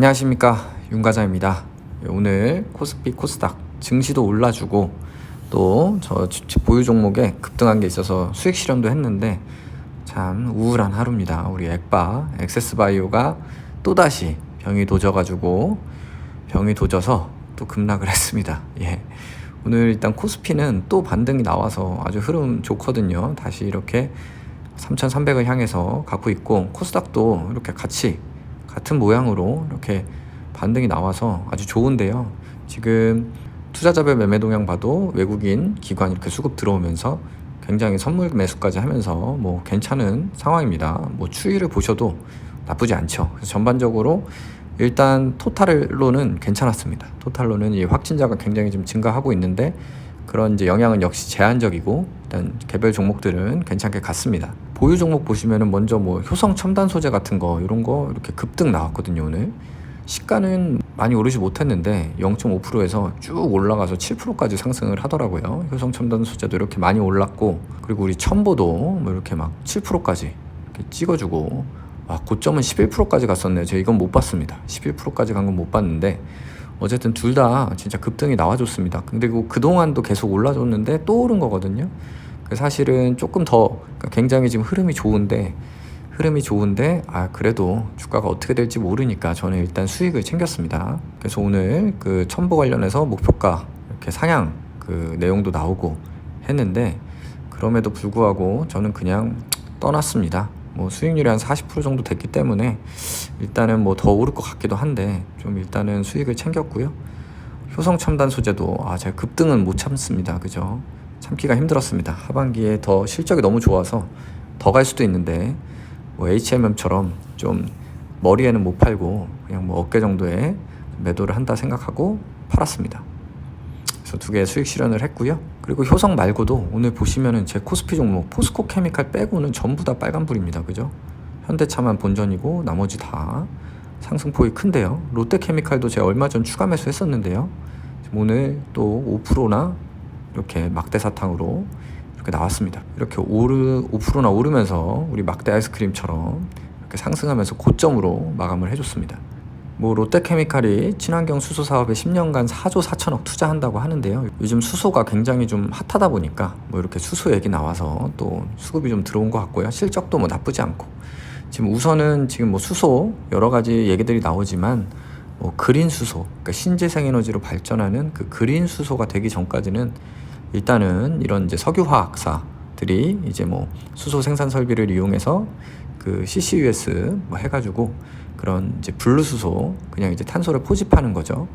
안녕하십니까 윤과장입니다. 오늘 코스피 코스닥 증시도 올라주고 또 저 보유 종목에 급등한 게 있어서 수익 실현도 했는데 참 우울한 하루입니다. 우리 액바 엑세스바이오가 또 다시 병이 도져가지고 병이 도져서 또 급락을 했습니다. 예. 오늘 일단 코스피는 또 반등이 나와서 아주 흐름 좋거든요. 다시 이렇게 3,300을 향해서 가고 있고 코스닥도 이렇게 같이 같은 모양으로 이렇게 반등이 나와서 아주 좋은데요. 지금 투자자별 매매 동향 봐도 외국인 기관 이렇게 수급 들어오면서 굉장히 선물 매수까지 하면서 뭐 괜찮은 상황입니다. 뭐 추이를 보셔도 나쁘지 않죠. 그래서 전반적으로 일단 토탈로는 괜찮았습니다. 토탈로는 이 확진자가 굉장히 좀 증가하고 있는데 그런 이제 영향은 역시 제한적이고 일단 개별 종목들은 괜찮게 갔습니다. 보유 종목 보시면은 먼저 뭐 효성 첨단 소재 같은 거 이런 거 이렇게 급등 나왔거든요 오늘. 시가는 많이 오르지 못했는데 0.5%에서 쭉 올라가서 7%까지 상승을 하더라고요. 효성 첨단 소재도 이렇게 많이 올랐고 그리고 우리 첨보도 뭐 이렇게 막 7%까지 이렇게 찍어주고 와 고점은 11%까지 갔었네요. 제가 이건 못 봤습니다. 11%까지 간 건 못 봤는데 어쨌든 둘 다 진짜 급등이 나와줬습니다. 근데 그 그동안도 계속 올라줬는데 또 오른 거거든요. 그 사실은 조금 더 그러니까 굉장히 지금 흐름이 좋은데 흐름이 좋은데 아 그래도 주가가 어떻게 될지 모르니까 저는 일단 수익을 챙겼습니다. 그래서 오늘 그 첨보 관련해서 목표가 이렇게 상향 그 내용도 나오고 했는데 그럼에도 불구하고 저는 그냥 떠났습니다. 뭐 수익률이 한 40% 정도 됐기 때문에 일단은 뭐 더 오를 것 같기도 한데 좀 일단은 수익을 챙겼고요. 효성 첨단 소재도 아 제가 급등은 못 참습니다. 그죠? 참기가 힘들었습니다. 하반기에 더 실적이 너무 좋아서 더 갈 수도 있는데 뭐 HMM처럼 좀 머리에는 못 팔고 그냥 뭐 어깨 정도에 매도를 한다 생각하고 팔았습니다. 그래서 두 개 수익 실현을 했고요. 그리고 효성 말고도 오늘 보시면은 제 코스피 종목 포스코 케미칼 빼고는 전부 다 빨간불입니다. 그죠? 현대차만 본전이고 나머지 다 상승폭이 큰데요. 롯데케미칼도 제가 얼마 전 추가 매수했었는데요. 오늘 또 5%나 이렇게 막대 사탕으로 이렇게 나왔습니다. 이렇게 오르 5%나 오르면서 우리 막대 아이스크림처럼 이렇게 상승하면서 고점으로 마감을 해줬습니다. 뭐 롯데케미칼이 친환경 수소 사업에 10년간 4조 4천억 투자한다고 하는데요. 요즘 수소가 굉장히 좀 핫하다 보니까 뭐 이렇게 수소 얘기 나와서 또 수급이 좀 들어온 것 같고요. 실적도 뭐 나쁘지 않고 지금 우선은 지금 뭐 수소 여러 가지 얘기들이 나오지만 뭐 그린 수소, 그러니까 신재생 에너지로 발전하는 그 그린 수소가 되기 전까지는 일단은 이런 이제 석유화학사들이 이제 뭐 수소 생산 설비를 이용해서 그 CCUS 뭐 해가지고 그런 이제 분루수소 그냥 이제 탄소를 포집하는 거죠.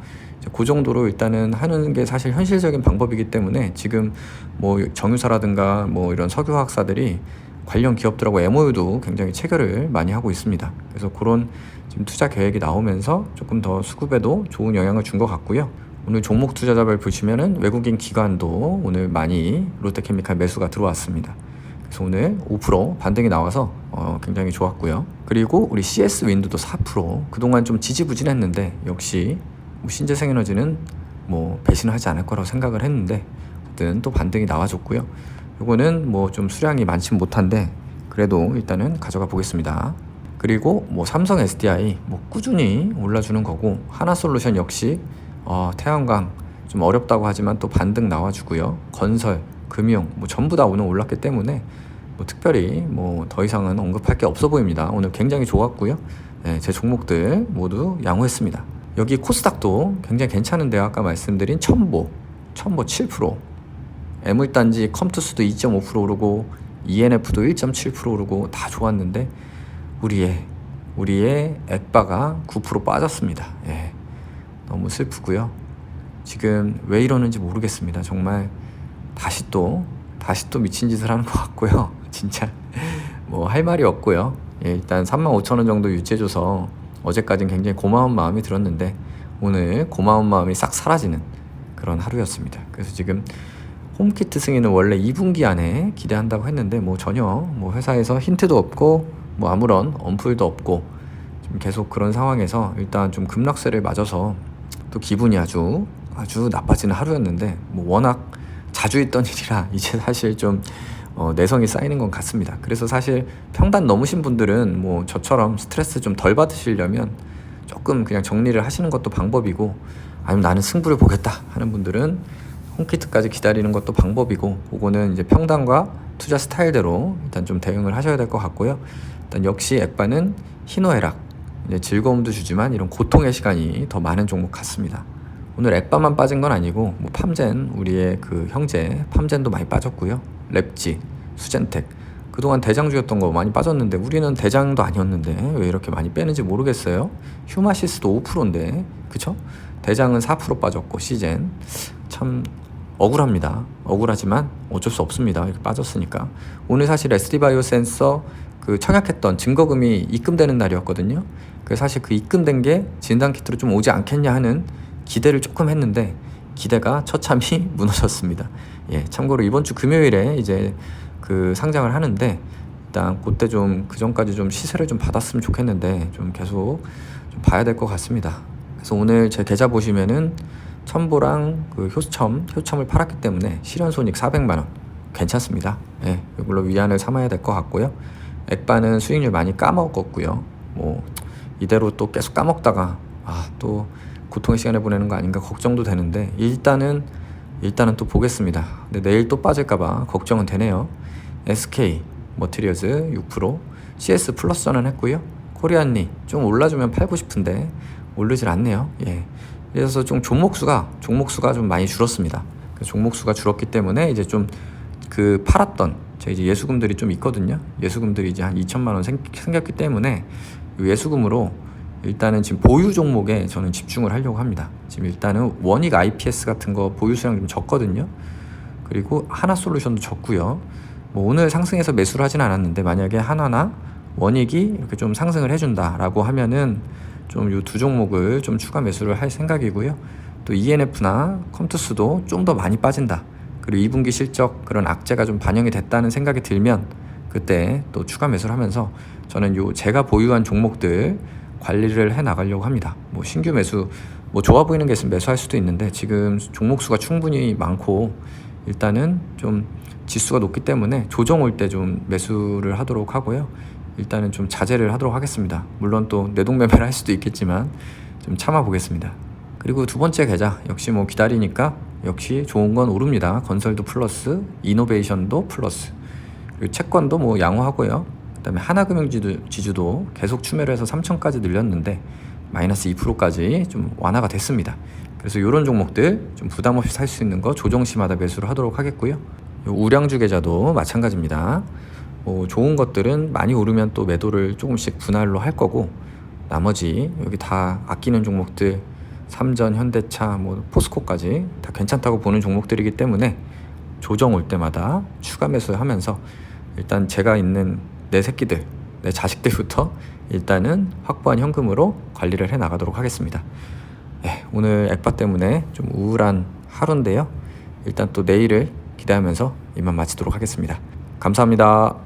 그 정도로 일단은 하는 게 사실 현실적인 방법이기 때문에 지금 뭐 정유사라든가 뭐 이런 석유화학사들이 관련 기업들하고 MOU도 굉장히 체결을 많이 하고 있습니다. 그래서 그런 지금 투자 계획이 나오면서 조금 더 수급에도 좋은 영향을 준 것 같고요. 오늘 종목 투자자별 보시면은 외국인 기관도 오늘 많이 롯데케미칼 매수가 들어왔습니다. 그래서 오늘 5% 반등이 나와서 어, 굉장히 좋았고요. 그리고 우리 CS 윈드도 4% 그동안 좀 지지부진했는데 역시 뭐 신재생에너지는 뭐 배신하지 않을 거라고 생각을 했는데 어쨌든 또 반등이 나와줬고요. 요거는 뭐 좀 수량이 많지 못한데 그래도 일단은 가져가 보겠습니다. 그리고 뭐 삼성 SDI 뭐 꾸준히 올라주는 거고 하나솔루션 역시 어, 태양광 좀 어렵다고 하지만 또 반등 나와주고요. 건설, 금융 뭐 전부 다 오늘 올랐기 때문에 뭐 특별히 뭐 더 이상은 언급할 게 없어 보입니다. 오늘 굉장히 좋았고요. 네, 제 종목들 모두 양호했습니다. 여기 코스닥도 굉장히 괜찮은데요. 아까 말씀드린 첨보, 첨보 7%, 애물단지 컴투스도 2.5% 오르고 ENF도 1.7% 오르고 다 좋았는데 우리의 우리의 액바가 9% 빠졌습니다. 예. 너무 슬프고요. 지금 왜 이러는지 모르겠습니다. 정말 다시 또 다시 또 미친 짓을 하는 것 같고요. 진짜 뭐 할 말이 없고요. 예, 일단 3만 5천 원 정도 유지해줘서 어제까지는 굉장히 고마운 마음이 들었는데 오늘 고마운 마음이 싹 사라지는 그런 하루였습니다. 그래서 지금 홈키트 승인은 원래 2분기 안에 기대한다고 했는데 뭐 전혀 뭐 회사에서 힌트도 없고 뭐 아무런 언플도 없고 좀 계속 그런 상황에서 일단 좀 급락세를 맞아서 또 기분이 아주 아주 나빠지는 하루였는데 뭐 워낙 자주 있던 일이라 이제 사실 좀 어, 내성이 쌓이는 것 같습니다. 그래서 사실 평단 넘으신 분들은 뭐 저처럼 스트레스 좀 덜 받으시려면 조금 그냥 정리를 하시는 것도 방법이고 아니면 나는 승부를 보겠다 하는 분들은 홈키트까지 기다리는 것도 방법이고 그거는 이제 평단과 투자 스타일대로 일단 좀 대응을 하셔야 될 것 같고요. 일단 역시 액바는 희노애락 이제 즐거움도 주지만 이런 고통의 시간이 더 많은 종목 같습니다. 오늘 액바만 빠진 건 아니고 뭐 팜젠 우리의 그 형제 팜젠도 많이 빠졌고요. 랩지, 수젠텍 그동안 대장주였던 거 많이 빠졌는데 우리는 대장도 아니었는데 왜 이렇게 많이 빼는지 모르겠어요. 휴마시스도 5%인데 그쵸? 대장은 4% 빠졌고 시젠 참 억울합니다. 억울하지만 어쩔 수 없습니다. 이렇게 빠졌으니까 오늘 사실 SD 바이오 센서 그 청약했던 증거금이 입금되는 날이었거든요. 그 사실 그 입금된 게 진단 키트로 좀 오지 않겠냐 하는 기대를 조금 했는데 기대가 처참히 무너졌습니다. 예, 참고로 이번 주 금요일에 이제 그 상장을 하는데 일단 그때 좀 그 전까지 좀 시세를 좀 받았으면 좋겠는데 좀 계속 좀 봐야 될 것 같습니다. 그래서 오늘 제 계좌 보시면은 첨보랑 그 효첨 효첨을 팔았기 때문에 실현 손익 400만 원 괜찮습니다. 예, 이걸로 위안을 삼아야 될 것 같고요. 액바는 수익률 많이 까먹었고요. 뭐 이대로 또 계속 까먹다가 아 또 고통의 시간을 보내는 거 아닌가 걱정도 되는데 일단은 일단은 또 보겠습니다. 근데 내일 또 빠질까봐 걱정은 되네요. SK 머티리얼즈 6% CS 플러스 전환 했고요. 코리안리 좀 올라주면 팔고 싶은데 오르질 않네요. 예. 그래서 좀 종목수가 종목수가 좀 많이 줄었습니다. 그 종목수가 줄었기 때문에 이제 좀 그 팔았던 제 이제 예수금들이 좀 있거든요. 예수금들이 이제 한 2천만 원 생, 생겼기 때문에 이 예수금으로 일단은 지금 보유 종목에 저는 집중을 하려고 합니다. 지금 일단은 원익 IPS 같은 거 보유 수량 좀 적거든요. 그리고 하나 솔루션도 적고요. 뭐 오늘 상승해서 매수를 하진 않았는데 만약에 하나나 원익이 이렇게 좀 상승을 해준다라고 하면은 좀 이 두 종목을 좀 추가 매수를 할 생각이고요. 또 ENF나 컴투스도 좀 더 많이 빠진다. 그리고 2분기 실적 그런 악재가 좀 반영이 됐다는 생각이 들면 그때 또 추가 매수를 하면서 저는 요 제가 보유한 종목들 관리를 해 나가려고 합니다. 뭐 신규 매수 뭐 좋아 보이는 게 있으면 매수할 수도 있는데 지금 종목 수가 충분히 많고 일단은 좀 지수가 높기 때문에 조정 올 때 좀 매수를 하도록 하고요. 일단은 좀 자제를 하도록 하겠습니다. 물론 또 내동매매를 할 수도 있겠지만 좀 참아 보겠습니다. 그리고 두 번째 계좌 역시 뭐 기다리니까 역시 좋은 건 오릅니다. 건설도 플러스, 이노베이션도 플러스. 그리고 채권도 뭐 양호하고요. 그다음에 하나금융지주 지주도 계속 추매를 해서 3천까지 늘렸는데 마이너스 2%까지 좀 완화가 됐습니다. 그래서 이런 종목들 좀 부담 없이 살 수 있는 거 조정시마다 매수를 하도록 하겠고요. 요 우량주 계좌도 마찬가지입니다. 뭐 좋은 것들은 많이 오르면 또 매도를 조금씩 분할로 할 거고 나머지 여기 다 아끼는 종목들 삼전, 현대차, 뭐 포스코까지 다 괜찮다고 보는 종목들이기 때문에 조정 올 때마다 추가 매수하면서 일단 제가 있는 내 새끼들, 내 자식들부터 일단은 확보한 현금으로 관리를 해 나가도록 하겠습니다. 네, 오늘 액바 때문에 좀 우울한 하루인데요. 일단 또 내일을 기대하면서 이만 마치도록 하겠습니다. 감사합니다.